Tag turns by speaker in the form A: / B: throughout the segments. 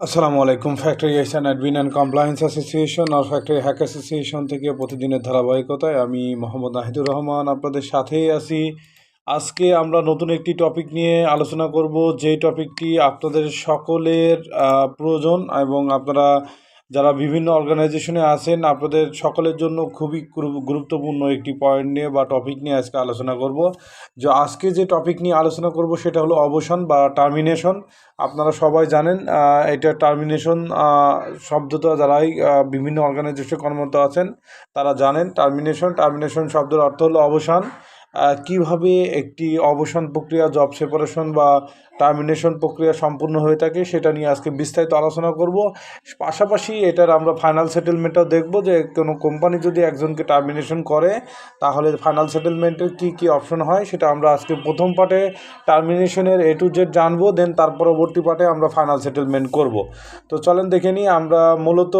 A: আসসালামু আলাইকুম factory Asian admin and compliance association R factory hack association থেকে প্রতিদিনের ধারাবাহিকতায় আমি মোহাম্মদ নাহিদুর রহমান আপনাদের সাথেই আছি। আজকে আমরা নতুন একটি টপিক নিয়ে আলোচনা করব, যেই টপিকটি আপনাদের সকলের প্রয়োজন এবং আপনারা যারা বিভিন্ন অর্গানাইজেশনে আছেন, আপনাদের সকলের জন্য খুবই গুরুত্বপূর্ণ একটি পয়েন্ট নিয়ে বা টপিক নিয়ে আজকে আলোচনা করব। যে আজকে যে টপিক নিয়ে আলোচনা করব সেটা হলো অবসান বা টার্মিনেশন আপনারা সবাই জানেন এটা টার্মিনেশন শব্দটা যারাই বিভিন্ন অর্গানাইজেশনে কর্মরত আছেন, তারা জানেন। টার্মিনেশন টার্মিনেশন শব্দের অর্থ হলো অবসান। কীভাবে একটি অবসান প্রক্রিয়া জব সেপারেশন বা টার্মিনেশন প্রক্রিয়া সম্পূর্ণ হয়ে থাকে সেটা নিয়ে আজকে বিস্তারিত আলোচনা করব। পাশাপাশি এটার আমরা ফাইনাল সেটেলমেন্টটাও দেখব যে কোনো কোম্পানি যদি একজনকে টার্মিনেশন করে, তাহলে ফাইনাল সেটেলমেন্টের কী কী অপশন হয় সেটা আমরা আজকে প্রথম পার্টে টার্মিনেশনের এ টু জেড জানব দেন তার পরবর্তী পার্টে আমরা ফাইনাল সেটেলমেন্ট করব। তো চলেন দেখে নিই, আমরা মূলত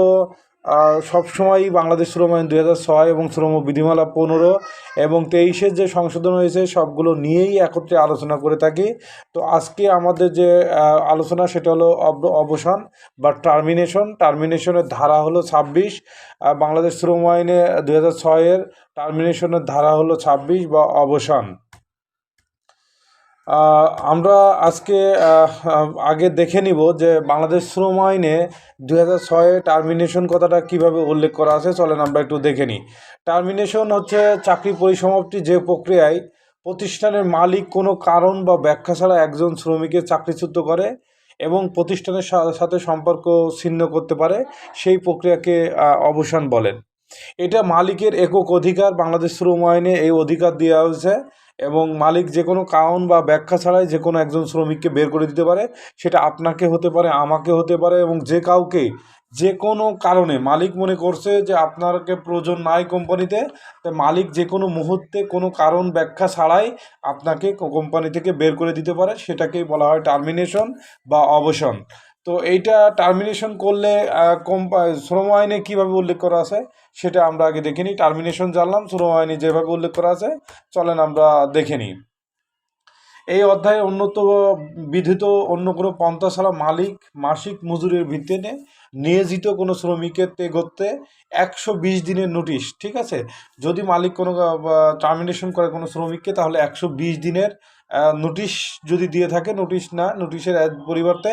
A: সবসময়ই বাংলাদেশ শ্রম আইন দুই হাজার ছয় এবং শ্রম বিধিমালা পনেরো এবং তেইশের যে সংশোধন হয়েছে, সবগুলো নিয়েই একত্রে আলোচনা করে থাকি। তো আজকে আমাদের যে আলোচনা সেটা হলো অব- অবসান বা টার্মিনেশন। টার্মিনেশনের ধারা হলো ছাব্বিশ বাংলাদেশ শ্রম আইনে দুই হাজার ছয়ের টার্মিনেশনের ধারা হলো ছাব্বিশ বা অবসান। আমরা আজকে আগে দেখে নিব যে বাংলাদেশ শ্রম আইনে দু হাজার ছয়ে টার্মিনেশন কথাটা কীভাবে উল্লেখ করা আছে, চলেন আমরা একটু দেখে নিই। টার্মিনেশন হচ্ছে চাকরি পরিসমাপ্তি যে প্রক্রিয়ায় প্রতিষ্ঠানের মালিক কোনো কারণ বা ব্যাখ্যা ছাড়া একজন শ্রমিকের চাকরিচ্যুত করে এবং প্রতিষ্ঠানের সাথে সম্পর্ক ছিন্ন করতে পারে, সেই প্রক্রিয়াকে অবসান বলেন। এটা মালিকের একক অধিকার, বাংলাদেশ শ্রম আইনে এই অধিকার দেওয়া হয়েছে এবং মালিক যে কোনো কারণ বা ব্যাখ্যা ছাড়াই যে কোনো একজন শ্রমিককে বের করে দিতে পারে। সেটা আপনাকে হতে পারে, আমাকে হতে পারে এবং যে কাউকে যে কোনো কারণে মালিক মনে করছে যে আপনাকে প্রয়োজন নাই কোম্পানিতে, তাই মালিক যে কোনো মুহূর্তে কোনো কারণ ব্যাখ্যা ছাড়াই আপনাকে কোম্পানি থেকে বের করে দিতে পারে। সেটাকেই বলা হয় টার্মিনেশন বা অবসান। তো এইটা টার্মিনেশন করলে শ্রম আইনে কীভাবে উল্লেখ করা আছে সেটা আমরা আগে দেখে নিই। টার্মিনেশন জানলাম শ্রম আইনে যেভাবে উল্লেখ করা আছে, চলেন আমরা দেখে নিই। এই অধ্যায়ে উন্নত বিধিত অন্য কোনো পন্থা ছাড়া মালিক, মাসিক মজুরির ভিত্তিতে নিয়োজিত কোনো শ্রমিকের তেগোতে একশো বিশ দিনের নোটিশ ঠিক আছে? যদি মালিক কোনো টার্মিনেশন করে কোনো শ্রমিককে, তাহলে একশো বিশ দিনের নোটিশ যদি দিয়ে থাকে নোটিশ না নোটিশের পরিবর্তে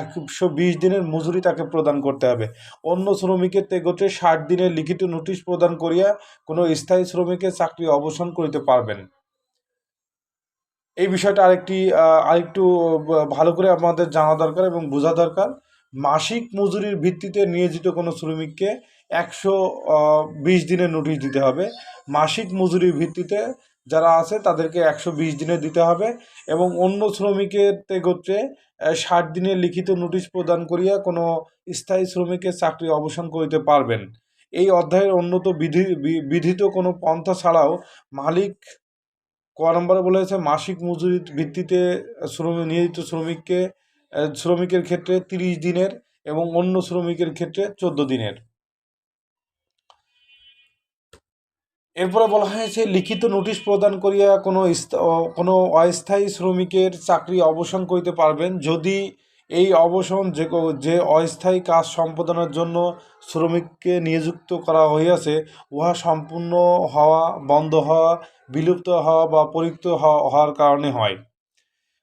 A: একশো বিশ দিনের মজুরি তাকে প্রদান করতে হবে। অন্য শ্রমিকের তেগোতে ষাট দিনের লিখিত নোটিশ প্রদান করিয়া কোনো স্থায়ী শ্রমিকের চাকরি অবসান করিতে পারবেন। এই বিষয়টা আরেকটি আরেকটু ভালো করে আমাদের জানা দরকার এবং বোঝা দরকার। মাসিক মজুরির ভিত্তিতে নিয়োজিত কোনো শ্রমিককে একশো বিশ দিনের নোটিশ দিতে হবে। মাসিক মজুরির ভিত্তিতে যারা আছে, তাদেরকে একশো বিশ দিনের দিতে হবে এবং অন্য শ্রমিকের তেগোত্রে ষাট দিনের লিখিত নোটিশ প্রদান করিয়া কোনো স্থায়ী শ্রমিকের চাকরি অবসান করিতে পারবেন। এই অধ্যায়ের অন্যত বিধি বিধিত কোনো পন্থা ছাড়াও মালিক, ক নম্বরে বলা হয়েছে, মাসিক মজুরির ভিত্তিতে শ্রমিক নিয়োজিত শ্রমিককে শ্রমিকের ক্ষেত্রে তিরিশ দিনের এবং অন্য শ্রমিকের ক্ষেত্রে চোদ্দ দিনের। এরপরে বলা হয়েছে, লিখিত নোটিশ প্রদান করিয়া কোনো কোনো অস্থায়ী শ্রমিকের চাকরি অবসান করিতে পারবেন। যদি এই অবসান যে যে অস্থায়ী কাজ সম্পাদনের জন্য শ্রমিককে নিযুক্ত করা হইয়াছে, উহা সম্পূর্ণ হওয়া, বন্ধ হওয়া, বিলুপ্ত হওয়া বা পরিক্ত হওয়া- হওয়ার কারণে হয়।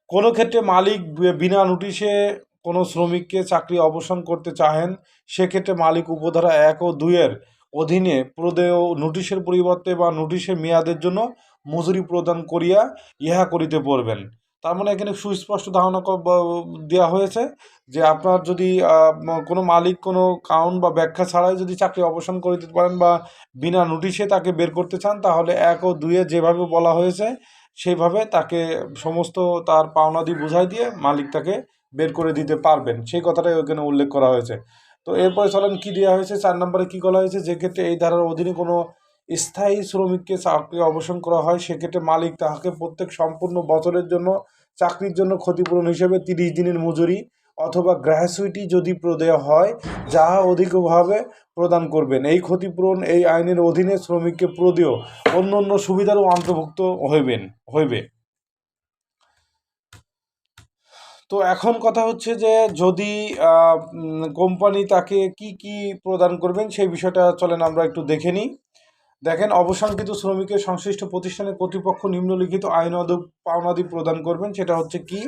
A: কোনো ক্ষেত্রে মালিক বিনা নোটিশে কোনো শ্রমিককে চাকরি অবসান করতে চাহেন, সেক্ষেত্রে মালিক উপধারা এক ও দুইয়ের অধীনে প্রদেয় নোটিশের পরিবর্তে বা নোটিশের মেয়াদের জন্য মজুরি প্রদান করিয়া ইহা করিতে পারবেন। তার মানে এখানে সুস্পষ্ট ধারণা দেওয়া হয়েছে যে আপনার যদি কোনো মালিক কোনো কারণ বা ব্যাখ্যা ছাড়াই যদি চাকরি অবসান করে দিতে পারেন বা বিনা নোটিশে তাকে বের করতে চান, তাহলে এক ও দুইয়ে যেভাবে বলা হয়েছে, সেইভাবে তাকে সমস্ত তার পাওনাদি বুঝাই দিয়ে মালিক তাকে বের করে দিতে পারবেন। সেই কথাটাই ওখানে উল্লেখ করা হয়েছে। তো এরপরে চলেন কি দেওয়া হয়েছে? চার নম্বরে কি বলা হয়েছে? যে ক্ষেত্রে এই ধারার অধীনে কোনো স্থায়ী শ্রমিককে চাকরি অবসান করা হয় সেক্ষেত্রে মালিক তাহাকে প্রত্যেক সম্পূর্ণ বছরের জন্য চাকরির জন্য ক্ষতিপূরণ হিসেবে তিরিশ দিনের মজুরি অথবা গ্র্যাচুইটি যদি প্রদেয় হয়, যাহা অধিকভাবে প্রদান করবেন। এই ক্ষতিপূরণ এই আইনের অধীনে শ্রমিককে প্রদেয় অন্য অন্য সুবিধারও অন্তর্ভুক্ত হইবেন, হইবে। তো এখন কথা হচ্ছে যে যদি কোম্পানি তাকে কি কি প্রদান করবেন সেই বিষয়টা চলেন আমরা একটু দেখে নিই। দেখেন অবসানকৃত শ্রমিকের সংশ্লিষ্ট প্রতিষ্ঠানের কর্তৃপক্ষ নিম্নলিখিত আইন পাওনাদি প্রদান করবেন, সেটা হচ্ছে কি?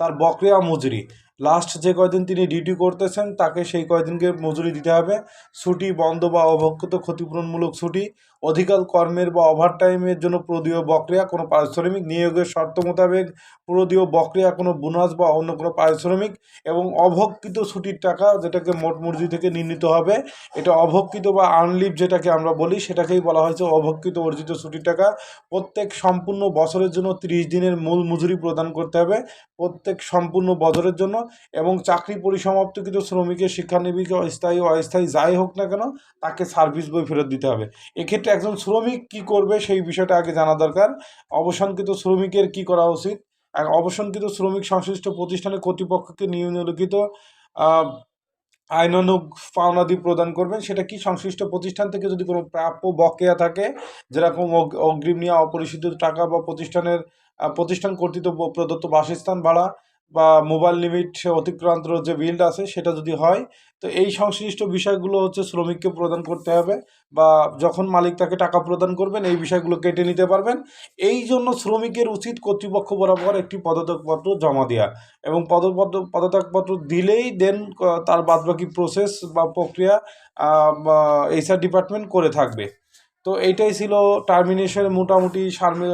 A: তার বকেয়া মজুরি। লাস্ট যে কয়দিন তিনি ডিউটি করতেছেন, তাকে সেই কয়দিনকে মজুরি দিতে হবে। ছুটি বন্ধ বা অভক্ষিত ক্ষতিপূরণমূলক ছুটি অধিকার কর্মের বা ওভারটাইমের জন্য প্রদীয় বকেয়া কোনো পারিশ্রমিক, নিয়োগের শর্ত মোতাবেক প্রদীয় বকেয়া কোনো বোনাস বা অন্য কোনো পারিশ্রমিক এবং অভক্ষিত ছুটির টাকা যেটাকে মোট মজুরি থেকে নির্ণীত হবে, এটা অভক্ষিত বা আনলিভ যেটাকে আমরা বলি, সেটাকেই বলা হয়েছে অভক্ষিত অর্জিত ছুটির টাকা। প্রত্যেক সম্পূর্ণ বছরের জন্য তিরিশ দিনের মূল মজুরি প্রদান করতে হবে। প্রত্যেক সম্পূর্ণ বছরের জন্য এবং চাকরি পরিসমাপ্তকৃত শ্রমিকের শিক্ষানবিকে স্থায়ী ও অস্থায়ী যাই হোক না কেন, তাকে সার্ভিস বই ফেরত দিতে হবে। এক্ষেত্রে একজন শ্রমিক কি করবে সেই বিষয়টা আগে জানা দরকার। অবসানকৃত শ্রমিকের কি করা উচিত? অবসানকৃত শ্রমিক সংশ্লিষ্ট প্রতিষ্ঠানের কর্তৃপক্ষকে নিম্নলিখিত আইনানুগ পাওনাদি প্রদান করবেন। সেটা কি সংশ্লিষ্ট প্রতিষ্ঠান থেকে যদি কোনো প্রাপ্য বকেয়া থাকে, যেরকম অগ- অগ্রিম নেওয়া অপরিশোধিত টাকা বা প্রতিষ্ঠানের প্রতিষ্ঠান কর্তৃত্ব প্রদত্ত বাসস্থান ভাড়া বা মোবাইল লিমিট অতিক্রান্ত যে বিলটা আছে সেটা যদি হয়, তো এই সংশ্লিষ্ট বিষয়গুলো হচ্ছে শ্রমিককে প্রদান করতে হবে বা যখন মালিক তাকে টাকা প্রদান করবেন, এই বিষয়গুলো কেটে নিতে পারবেন। এই জন্য শ্রমিকের উচিত কর্তৃপক্ষ বরাবর একটি পদত্যাগপত্র জমা দেওয়া এবং পদপত্র পদত্যাগপত্র দিলেই দেন তার বাদবাকি প্রসেস বা প্রক্রিয়া এইচআর ডিপার্টমেন্ট করে থাকবে। তো এইটাই ছিল টার্মিনেশনের মোটামুটি সারমে